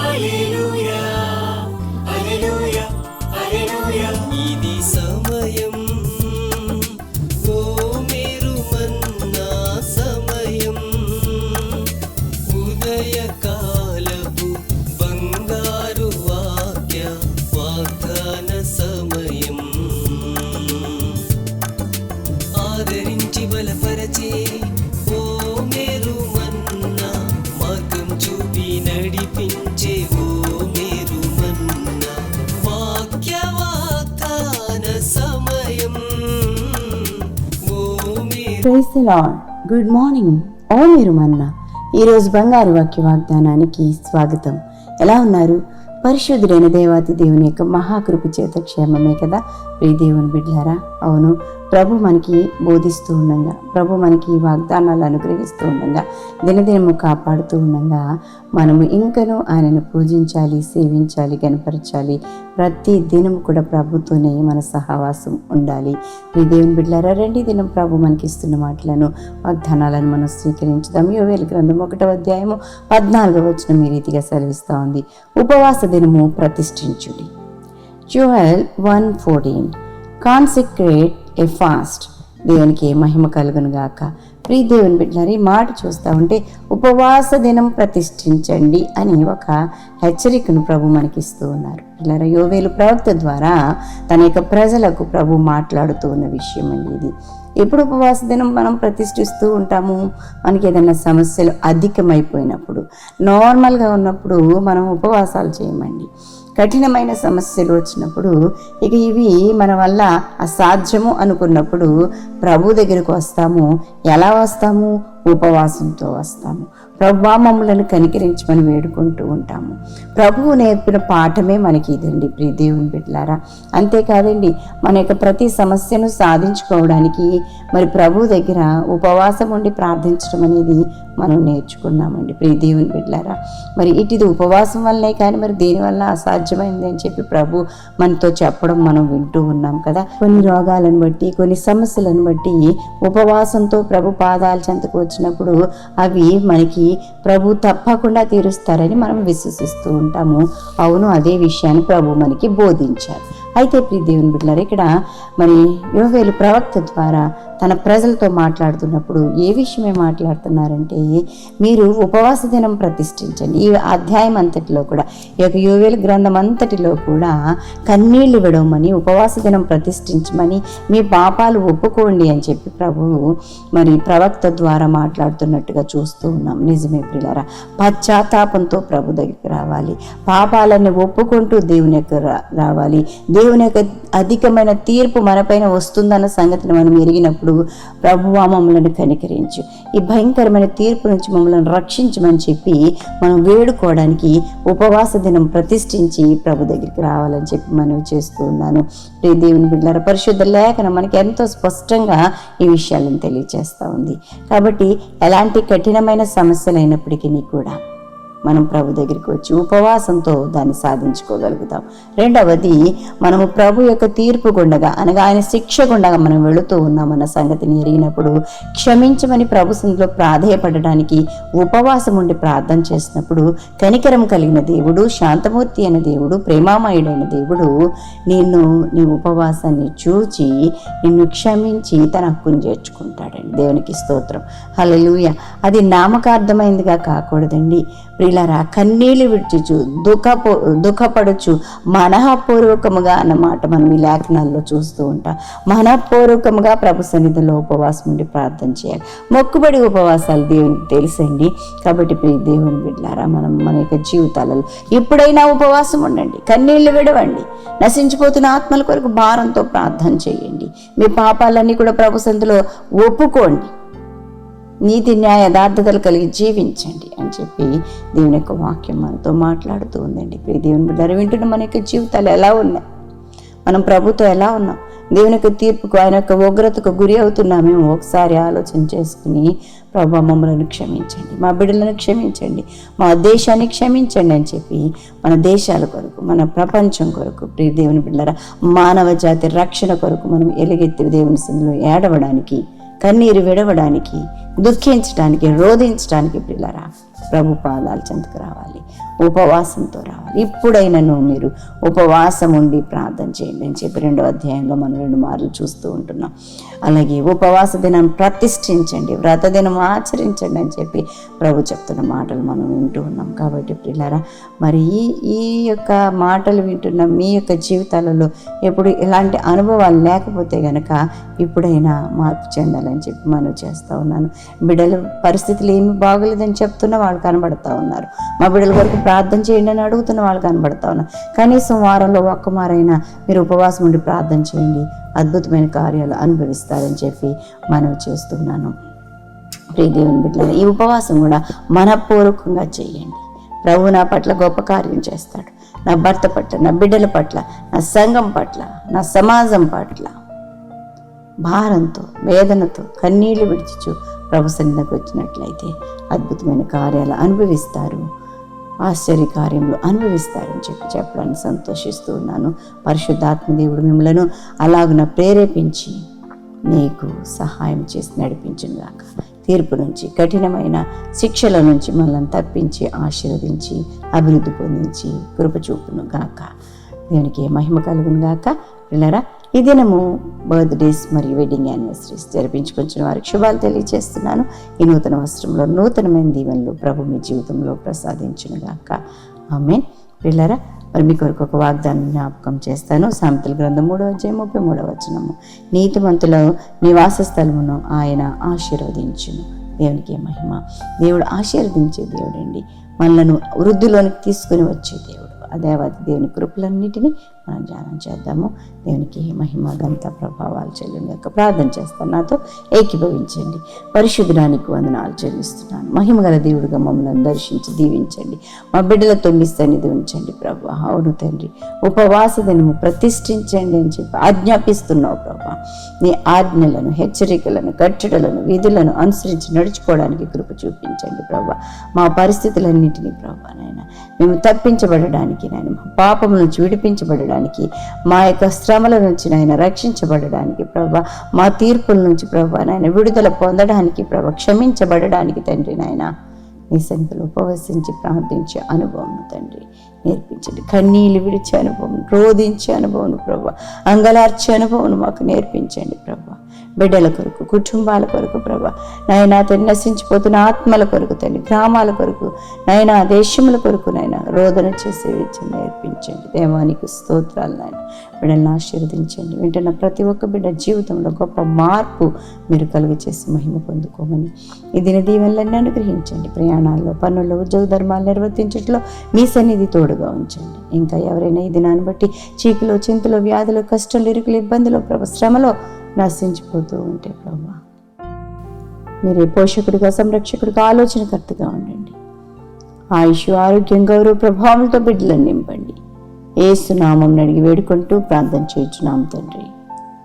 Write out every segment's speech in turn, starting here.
Hallelujah. Praise the good morning. ఓ మీరు మన్న ఈరోజు బంగారు వాక్య వాగ్దానానికి స్వాగతం. ఎలా ఉన్నారు? పరిశుద్ధుడైన దేవాతి దేవుని యొక్క మహాకృప చేత క్షేమమే కదా? ప్రియ దేవుని బిడ్డారా అవును ప్రభు మనకి బోధిస్తూ ఉండగా ప్రభు మనకి వాగ్దానాలు అనుగ్రహిస్తూ ఉండగా దినదినము కాపాడుతూ ఉండగా మనము ఇంకనూ ఆయనను పూజించాలి సేవించాలి కనపరచాలి ప్రతి దినం కూడా ప్రభుతోనే మన సహవాసం ఉండాలి. ఈ దేవుని బిడ్డారా రెండి దినం ప్రభు మనకి ఇస్తున్న మాటలను వాగ్దానాలను మనం స్వీకరించుదాం. యోవేల గ్రంథం ఒకటవ అధ్యాయము పద్నాలుగవ వచ్చిన ఈ రీతిగా సెలవిస్తూ ఉంది. ఉపవాస దినము ప్రతిష్ఠించుడి. Joel one fourteen. Consecrate a fast దేవునికి మహిమ కలుగును గాక. దేవుని బిడ్డారు ఈ మాట చూస్తూ ఉంటే ఉపవాస దినం ప్రతిష్ఠించండి అని ఒక హెచ్చరికను ప్రభు మనకిస్తూ ఉన్నారు. ఇలా యోవేలు ప్రవక్త ద్వారా తన యొక్క ప్రజలకు ప్రభు మాట్లాడుతూ ఉన్న విషయం అండి ఇది. ఎప్పుడు ఉపవాస దినం మనం ప్రతిష్ఠిస్తూ ఉంటాము? మనకి ఏదైనా సమస్యలు అధికమైపోయినప్పుడు నార్మల్గా ఉన్నప్పుడు మనం ఉపవాసాలు చేయమండి. కఠినమైన సమస్యలు వచ్చినప్పుడు ఇక ఇవి మన వల్ల అసాధ్యము అనుకున్నప్పుడు ప్రభు దగ్గరకు వస్తాము. ఎలా వస్తాము? ఉపవాసంతో వస్తాము. ప్రభా మమ్మలను కనికరించమని వేడుకుంటూ ఉంటాము. ప్రభువు నేర్పిన పాఠమే మనకి ఇదండి ప్రియ దేవుని బిడ్డలారా. అంతేకాదండి మన యొక్క ప్రతి సమస్యను సాధించుకోవడానికి మరి ప్రభు దగ్గర ఉపవాసం ఉండి ప్రార్థించడం అనేది మనం నేర్చుకున్నామండి. ప్రియ దేవుని బిడ్డారా మరి ఇటు ఉపవాసం వల్లే కానీ మరి దేనివల్ల అసాధ్యమైంది అని చెప్పి ప్రభు మనతో చెప్పడం మనం వింటూ ఉన్నాం కదా. కొన్ని రోగాలను బట్టి కొన్ని సమస్యలను బట్టి ఉపవాసంతో ప్రభు పాదాల చెంతకు వచ్చినప్పుడు అవి మనకి ప్రభు తప్పకుండా తీరుస్తారని మనం విశ్వసిస్తూ ఉంటాము. అవును అదే విషయాన్ని ప్రభు మనకి బోధించారు. అయితే ప్రియ దేవుని బిడ్డలారు ఇక్కడ మరి యోవేలు ప్రవక్త ద్వారా తన ప్రజలతో మాట్లాడుతున్నప్పుడు ఏ విషయమే మాట్లాడుతున్నారంటే మీరు ఉపవాస దినం ప్రతిష్ఠించండి. ఈ అధ్యాయం అంతటిలో కూడా ఈ యొక్క యువేల గ్రంథం అంతటిలో కూడా కన్నీళ్ళు విడవమని ఉపవాస దినం ప్రతిష్ఠించమని మీ పాపాలు ఒప్పుకోండి అని చెప్పి ప్రభువు మరి ప్రవక్త ద్వారా మాట్లాడుతున్నట్టుగా చూస్తూ ఉన్నాం. నిజమే ప్రియులారా పశ్చాత్తాపంతో ప్రభు దగ్గరికి రావాలి. పాపాలన్నీ ఒప్పుకుంటూ దేవుని యొక్క రావాలి. దేవుని యొక్క అధికమైన తీర్పు మనపైన వస్తుందన్న సంగతిని మనం ఎరిగినప్పుడు ప్రభువా మమ్మల్ని కనికరించు. ఈ భయంకరమైన తీర్పు నుంచి మమ్మల్ని రక్షించమని చెప్పి మనం వేడుకోవడానికి ఉపవాస దినం ప్రతిష్ఠించి ప్రభు దగ్గరికి రావాలని చెప్పి మనం చేస్తూ ఉన్నాను. ప్రియ దేవుని బిడ్డల పరిశుద్ధ లేఖనం మనకి ఎంతో స్పష్టంగా ఈ విషయాలను తెలియజేస్తూ ఉంది. కాబట్టి ఎలాంటి కఠినమైన సమస్యలైనప్పటికీ కూడా మనం ప్రభు దగ్గరికి వచ్చి ఉపవాసంతో దాన్ని సాధించుకోగలుగుతాం. రెండవది మనము ప్రభు యొక్క తీర్పు గుండగా అనగా ఆయన శిక్ష గుండగా మనం వెళుతూ ఉన్నామన్న సంగతిని ఎరిగినప్పుడు క్షమించమని ప్రభు సందులో ప్రాధేయపడడానికి ఉపవాసం ఉండి ప్రార్థన చేసినప్పుడు కనికరం కలిగిన దేవుడు శాంతమూర్తి అయిన దేవుడు ప్రేమామయుడైన దేవుడు నిన్ను నీ ఉపవాసాన్ని చూచి నిన్ను క్షమించి తన హక్కును చేర్చుకుంటాడండి. దేవునికి స్తోత్రం. హలలుయ అది నామకార్థమైందిగా కాకూడదండి. ప్రియులరా కన్నీళ్ళు విడిచుచు దుఃఖపో దుఃఖపడచ్చు మనఃపూర్వకముగా అన్నమాట మనం ఈ లేఖనాల్లో చూస్తూ ఉంటాం. మనఃపూర్వకముగా ప్రభు సన్నిధిలో ఉపవాసం ఉండి ప్రార్థన చేయాలి. మొక్కుబడి ఉపవాసాలు దేవునికి తెలుసండి. కాబట్టి ప్రియ దేవుని బిడ్డారా మనం మన యొక్క జీవితాలలో ఎప్పుడైనా ఉపవాసం ఉండండి. కన్నీళ్ళు విడవండి. నశించిపోతున్న ఆత్మల కొరకు భారంతో ప్రార్థన చేయండి. మీ పాపాలన్నీ కూడా ప్రభు సన్నిధిలో ఒప్పుకోండి. నీతి న్యాయ యథార్థతలు కలిగి జీవించండి అని చెప్పి దేవుని యొక్క వాక్యం మనతో మాట్లాడుతూ ఉందండి. ప్రియ దేవుని బిడ్డారు వింటున్న మన యొక్క జీవితాలు ఎలా ఉన్నాయి? మనం ప్రభుతో ఎలా ఉన్నాం? దేవుని యొక్క తీర్పుకు ఆయన యొక్క ఉగ్రతకు గురి అవుతున్నామేమో ఒకసారి ఆలోచన చేసుకుని ప్రభా మమ్మల్ని క్షమించండి మా బిడ్డలను క్షమించండి మా దేశాన్ని క్షమించండి అని చెప్పి మన దేశాల కొరకు మన ప్రపంచం కొరకు ప్రియ దేవుని బిడ్డరా మానవ జాతి రక్షణ కొరకు మనం ఎలుగెత్తి దేవుని సందులో ఏడవడానికి కన్నీరు విడవడానికి దుఃఖించడానికి రోధించడానికి పిల్లరా ప్రభు పాదాలు చెందుకు రావాలి. ఉపవాసంతో రావాలి ఇప్పుడైనను మీరు ఉపవాసం ఉండి ప్రార్థన చేయండి. అని చెప్పి రెండో అధ్యాయంలో మనం రెండు మార్లు చూస్తూ ఉంటున్నాం. అలాగే ఉపవాస దినం ప్రతిష్ఠించండి. వ్రత దినం ఆచరించండి అని చెప్పి ప్రభు చెప్తున్న మాటలు మనం వింటూ ఉన్నాం. కాబట్టి పిల్లరా మరి ఈ ఈ యొక్క మాటలు వింటున్న మీ యొక్క జీవితాలలో ఎప్పుడు ఇలాంటి అనుభవాలు లేకపోతే గనక ఇప్పుడైనా మార్పు చెందాలని చెప్పి మనం చేస్తూ ఉన్నాను. బిడ్డల పరిస్థితులు ఏమి బాగోలేదని చెప్తున్న వాళ్ళు కనబడతా ఉన్నారు. మా బిడ్డల వరకు ప్రార్థన చేయండి అని అడుగుతున్న వాళ్ళు కనబడతా ఉన్నారు. కనీసం వారంలో ఒక్క మారైనా మీరు ఉపవాసం ఉండి ప్రార్థన చేయండి. అద్భుతమైన కార్యాలు అనుభవిస్తారని చెప్పి మనం చేస్తున్నాను. ప్రియ దేవుని బిడ్డలు ఈ ఉపవాసం కూడా మనపూర్వకంగా చేయండి. ప్రభు నా పట్ల గొప్ప కార్యం చేస్తాడు. నా భర్త పట్ల నా బిడ్డల పట్ల నా సంఘం పట్ల నా సమాజం పట్ల భారంతో వేదనతో కన్నీళ్ళు విడిచిచు ప్రభు సన్నిధికి వచ్చినట్లయితే అద్భుతమైన కార్యాలు అనుభవిస్తారు. ఆశ్చర్య కార్యములు అనుభవిస్తారని చెప్పి చెప్పడానికి సంతోషిస్తూ ఉన్నాను. పరిశుద్ధాత్మ దేవుడు మిమ్మలను అలాగున ప్రేరేపించి నీకు సహాయం చేసి నడిపించునుగాక తీర్పు నుంచి కఠినమైన శిక్షల నుంచి మనల్ని తప్పించి ఆశీర్వదించి అభివృద్ధి పొందించి కృప చూపును గాక. దేవునికి మహిమ కలుగును గాక. పిల్లరా ఈ దినము బర్త్డేస్ మరియు వెడ్డింగ్ యానివర్సరీస్ జరిపించుకుంటున్న వారికి శుభాలు తెలియజేస్తున్నాను. ఈ నూతన వస్త్రంలో నూతనమైన దీవెనలు ప్రభు మీ జీవితంలో ప్రసాదించును గాక ఆమె పిల్లరా మరి మీ కొరకు ఒక వాగ్దానం జ్ఞాపకం చేస్తాను. సామెతల గ్రంథం మూడవ అధ్యాయం ముప్పై మూడవ వచనము. నీతిమంతుల నివాస స్థలమును ఆయన ఆశీర్వదించును. దేవునికి మహిమ. దేవుడు ఆశీర్వదించే దేవుడండి. మనలను వృద్ధిలోనికి తీసుకుని వచ్చే దేవుడు. ఆ దేవుని కృపలన్నిటినీ మనం ధ్యానం చేద్దాము. దేవునికి మహిమ గంత ప్రభావాలు చెల్లిన యొక్క ప్రార్థన చేస్తాను. నాతో ఏకీభవించండి. పరిశుద్ధానికి వందనాలు చెల్లిస్తున్నాను. మహిమ గల దేవుడిగా మమ్మల్ని దర్శించి దీవించండి. మా బిడ్డలతో మీ సన్నిధి ఉంచండి ప్రభా. అవును తండ్రి. ఉపవాస దినము ప్రతిష్ఠించండి అని చెప్పి ఆజ్ఞాపిస్తున్నావు ప్రభా. నీ ఆజ్ఞలను హెచ్చరికలను కట్టడలను విధులను అనుసరించి నడుచుకోవడానికి కృప చూపించండి ప్రభా. మా పరిస్థితులన్నింటినీ ప్రభా నాయన మేము తప్పించబడడానికి నాయన మా పాపం నుంచి విడిపించబడడానికి మా యొక్క శ్రమల నుంచి నాయన రక్షించబడడానికి ప్రభా మా తీర్పుల నుంచి ప్రభా నాయన విడుదల పొందడానికి ప్రభా క్షమించబడడానికి తండ్రి నాయన. నీ సంఖ్యలో ఉపవసించి ప్రార్థించే అనుభవం తండ్రి. నేర్పించండి. కన్నీళ్ళు విడిచే అనుభవం రోధించే అనుభవం ప్రభా అంగలార్చే అనుభవం మాకు నేర్పించండి ప్రభా. బిడ్డల కొరకు కుటుంబాల కొరకు ప్రభా. నాయన నశించిపోతున్న ఆత్మల కొరకు తండ్రి గ్రామాల కొరకు నాయన దేశముల కొరకు నాయన రోదన చేసే విద్యను నేర్పించండి. దేవానికి స్తోత్రాలు నాయన. బిడ్డలను ఆశీర్వదించండి. వింటున్న ప్రతి ఒక్క బిడ్డ జీవితంలో గొప్ప మార్పు మీరు కలుగు చేసి మహిమ పొందుకోమని ఈ దిన దీవెనలన్నీ అనుగ్రహించండి. ప్రయాణాల్లో పనుల్లో ఉద్యోగ ధర్మాలు నిర్వర్తించట్లో మీ సన్నిధి తోడుగా ఉంచండి. ఇంకా ఎవరైనా ఈ దినాన్ని బట్టి చీకులో చింతలో వ్యాధులు కష్టం ఇరుకులు ఇబ్బందులు ప్రభ శ్రమలో నశించిపోతూ ఉంటే ప్రభా మీరే పోషకుడిగా సంరక్షకుడిగా ఆలోచనకర్తగా ఉండండి. ఆయుష్ ఆరోగ్యం గౌరవ ప్రభావంతో బిడ్డలను నింపండి. ఏసునామం అడిగి వేడుకుంటూ ప్రార్థన చేయించున్నాం తండ్రి.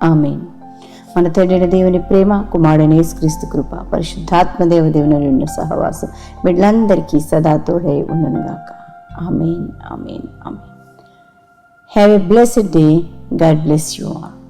ఆమె మన తండ్రిన దేవుని ప్రేమ కుమారుడైన యేసుక్రీస్తు కృప పరిశుద్ధాత్మ దేవదేవుని ఉన్న సహవాసం బిడ్డలందరికీ సదా తోడై ఉండనుగాక amen amen amen. Have a blessed day God bless you all